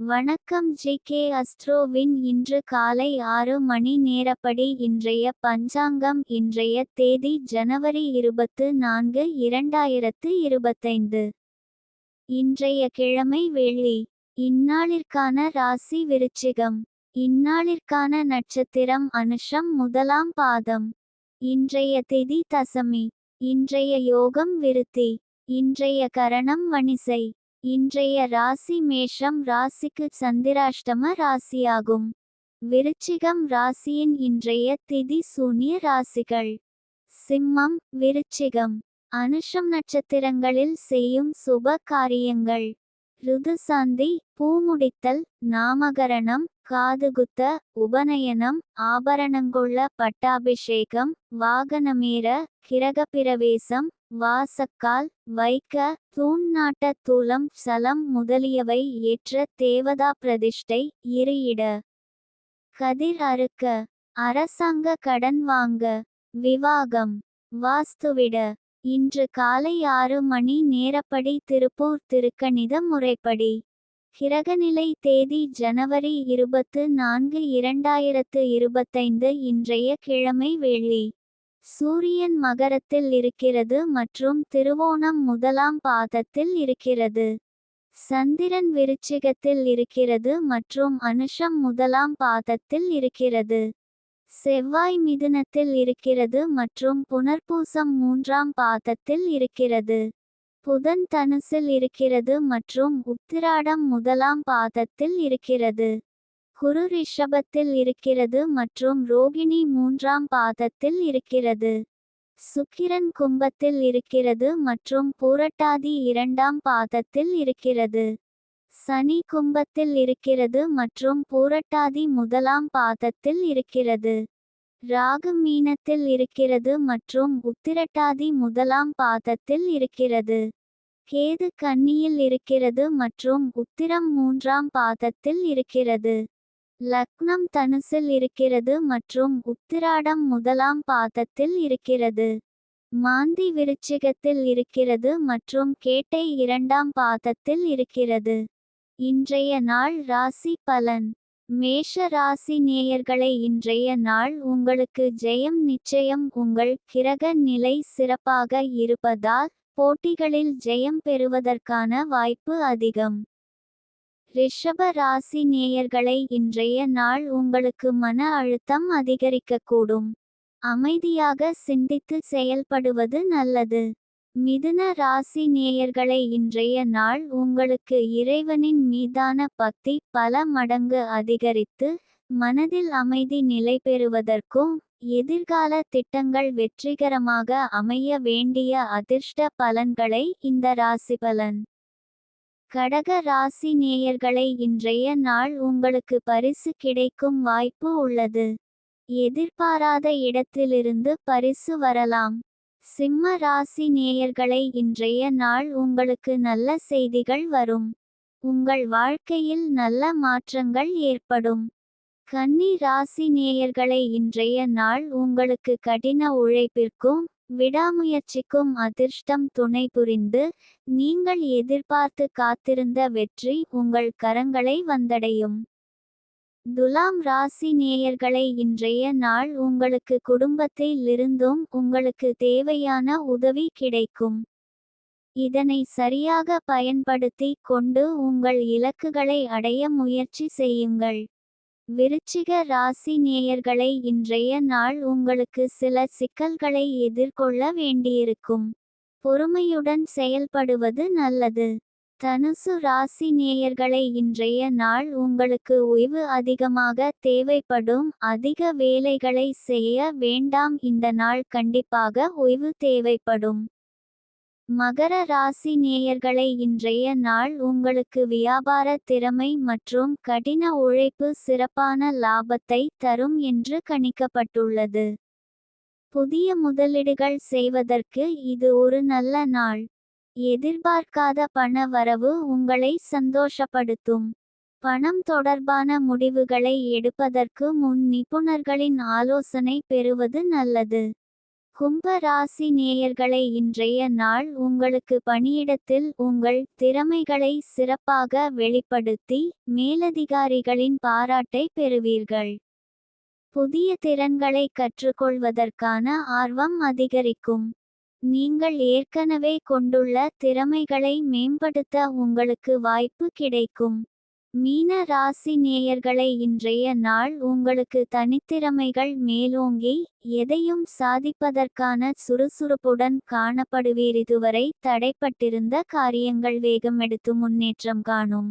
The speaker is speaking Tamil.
வணக்கம் ஜி கே அஸ்ட்ரோவின் இன்று காலை ஆறு மணி நேரப்படி இன்றைய பஞ்சாங்கம் இன்றைய தேதி ஜனவரி இருபத்து நான்கு இரண்டாயிரத்து இருபத்தைந்து. இன்றைய கிழமை வெள்ளி. இந்நாளிற்கான ராசி விருச்சிகம். இந்நாளிற்கான நட்சத்திரம் அனுஷம் முதலாம் பாதம். இன்றைய திதி தசமி. இன்றைய யோகம் விருத்தி. இன்றைய கரணம் வணிசை. இன்றைய ராசி மேஷம் ராசிக்கு சந்திராஷ்டம ராசியாகும். விருச்சிகம் ராசியின் இன்றைய திதி சூனிய ராசிகள். சிம்மம் விருச்சிகம். அனுஷம் நட்சத்திரங்களில் செய்யும் சுப காரியங்கள். ருதுசாந்தி பூமுடித்தல் நாமகரணம் காதுகுத்த உபநயனம் ஆபரணங்கொள்ள பட்டாபிஷேகம் வாகனமேற கிரகப்பிரவேசம் வாசக்கால் வைக்க தூண்நாட்ட தூலம் சலம் முதலியவை ஏற்ற தேவதா பிரதிஷ்டை இரு கதிர் அறுக்க அரசாங்க கடன் வாங்க விவாகம் வாஸ்துவிட. இன்று காலை ஆறு மணி நேரப்படி திருப்பூர் திருக்கணித முறைப்படி. கிரகநிலை தேதி ஜனவரி இருபத்து நான்கு இரண்டாயிரத்து இருபத்தைந்து இன்றைய கிழமை வெள்ளி சூரியன் மகரத்தில் இருக்கிறது மற்றும் திருவோணம் முதலாம் பாதத்தில் இருக்கிறது. சந்திரன் விருச்சிகத்தில் இருக்கிறது மற்றும் அனுஷம் முதலாம் பாதத்தில் இருக்கிறது. செவ்வாய் மிதுனத்தில் இருக்கிறது மற்றும் புனர்பூசம் மூன்றாம் பாதத்தில் இருக்கிறது. புதன் தனுசில் இருக்கிறது மற்றும் உத்திராடம் முதலாம் பாதத்தில் இருக்கிறது. குரு ரிஷபத்தில் இருக்கிறது மற்றும் ரோகிணி மூன்றாம் பாதத்தில் இருக்கிறது. சுக்கிரன் கும்பத்தில் இருக்கிறது மற்றும் பூரட்டாதி இரண்டாம் பாதத்தில் இருக்கிறது. சனி கும்பத்தில் இருக்கிறது மற்றும் பூரட்டாதி முதலாம் பாதத்தில் இருக்கிறது. ராகு மீனத்தில் இருக்கிறது மற்றும் உத்திரட்டாதி முதலாம் பாதத்தில் இருக்கிறது. கேது கன்னியில் இருக்கிறது மற்றும் உத்திரம் மூன்றாம் பாதத்தில் இருக்கிறது. லக்னம் தனுசில் இருக்கிறது மற்றும் உத்திராடம் முதலாம் பாதத்தில் இருக்கிறது. மாந்தி விருச்சிகத்தில் இருக்கிறது மற்றும் கேட்டை இரண்டாம் பாதத்தில் இருக்கிறது. இன்றைய நாள் ராசி பலன். மேஷ ராசி நேயர்களை இன்றைய நாள் உங்களுக்கு ஜெயம் நிச்சயம் உங்கள் கிரக நிலை சிறப்பாக இருப்பதால் போட்டிகளில் ஜெயம் பெறுவதற்கான வாய்ப்பு அதிகம். ரிஷப ராசி நேயர்களை இன்றைய நாள் உங்களுக்கு மன அழுத்தம் அதிகரிக்கக்கூடும். அமைதியாக சிந்தித்து செயல்படுவது நல்லது. மிதுன ராசி நேயர்களை இன்றைய நாள் உங்களுக்கு இறைவனின் மீதான பக்தி பல மடங்கு அதிகரித்து மனதில் அமைதி நிலை பெறுவதற்கும் எதிர்கால திட்டங்கள் வெற்றிகரமாக அமைய வேண்டிய அதிர்ஷ்ட பலன்களை இந்த ராசி பலன். கடக ராசி நேயர்களை இன்றைய நாள் உங்களுக்கு பரிசு கிடைக்கும் வாய்ப்பு உள்ளது. எதிர்பாராத இடத்திலிருந்து பரிசு வரலாம். சிம்ம ராசி நேயர்களை இன்றைய நாள் உங்களுக்கு நல்ல செய்திகள் வரும். உங்கள் வாழ்க்கையில் நல்ல மாற்றங்கள் ஏற்படும். கன்னி ராசி நேயர்களை இன்றைய நாள் உங்களுக்கு கடின உழைப்பிற்கும் விடாமுயற்சிக்கும் அதிர்ஷ்டம் துணை புரிந்து நீங்கள் எதிர்பார்த்து காத்திருந்த வெற்றி உங்கள் கரங்களை வந்தடையும். துலாம் ராசி நேயர்களை இன்றைய நாள் உங்களுக்கு குடும்பத்தில் இருந்தும் உங்களுக்கு தேவையான உதவி கிடைக்கும். இதனை சரியாக பயன்படுத்தி கொண்டு உங்கள் இலக்குகளை அடைய முயற்சி செய்யுங்கள். விருச்சிக ராசி நேயர்களை இன்றைய நாள் உங்களுக்கு சில சிக்கல்களை எதிர்கொள்ள வேண்டியிருக்கும். பொறுமையுடன் செயல்படுவது நல்லது. தனுசு ராசி நேயர்களை இன்றைய நாள் உங்களுக்கு ஓய்வு அதிகமாக தேவைப்படும். அதிக வேலைகளை செய்ய வேண்டாம். இந்த நாள் கண்டிப்பாக ஓய்வு தேவைப்படும். மகர ராசி நேயர்களை இன்றைய நாள் உங்களுக்கு வியாபார திறமை மற்றும் கடின உழைப்பு சிறப்பான லாபத்தை தரும் என்று கணிக்கப்பட்டுள்ளது. புதிய முதலீடுகள் செய்வதற்கு இது ஒரு நல்ல நாள். எதிர்பார்க்காத பண வரவு உங்களை சந்தோஷப்படுத்தும். பணம் தொடர்பான முடிவுகளை எடுப்பதற்கு முன் நிபுணர்களின் ஆலோசனை பெறுவது நல்லது. கும்ப ராசி நேயர்களை இன்றைய நாள் உங்களுக்கு பணியிடத்தில் உங்கள் திறமைகளை சிறப்பாக வெளிப்படுத்தி மேலதிகாரிகளின் பாராட்டை பெறுவீர்கள். புதிய திறன்களை கற்றுக்கொள்வதற்கான ஆர்வம் அதிகரிக்கும். நீங்கள் ஏற்கனவே கொண்டுள்ள திறமைகளை மேம்படுத்த உங்களுக்கு வாய்ப்பு கிடைக்கும். மீன ராசி நேயர்களை இன்றைய நாள் உங்களுக்கு தனித்திறமைகள் மேலோங்கி எதையும் சாதிப்பதற்கான சுறுசுறுப்புடன் காணப்படுவீர். இதுவரை தடைப்பட்டிருந்த காரியங்கள் வேகம் எடுத்து முன்னேற்றம் காணும்.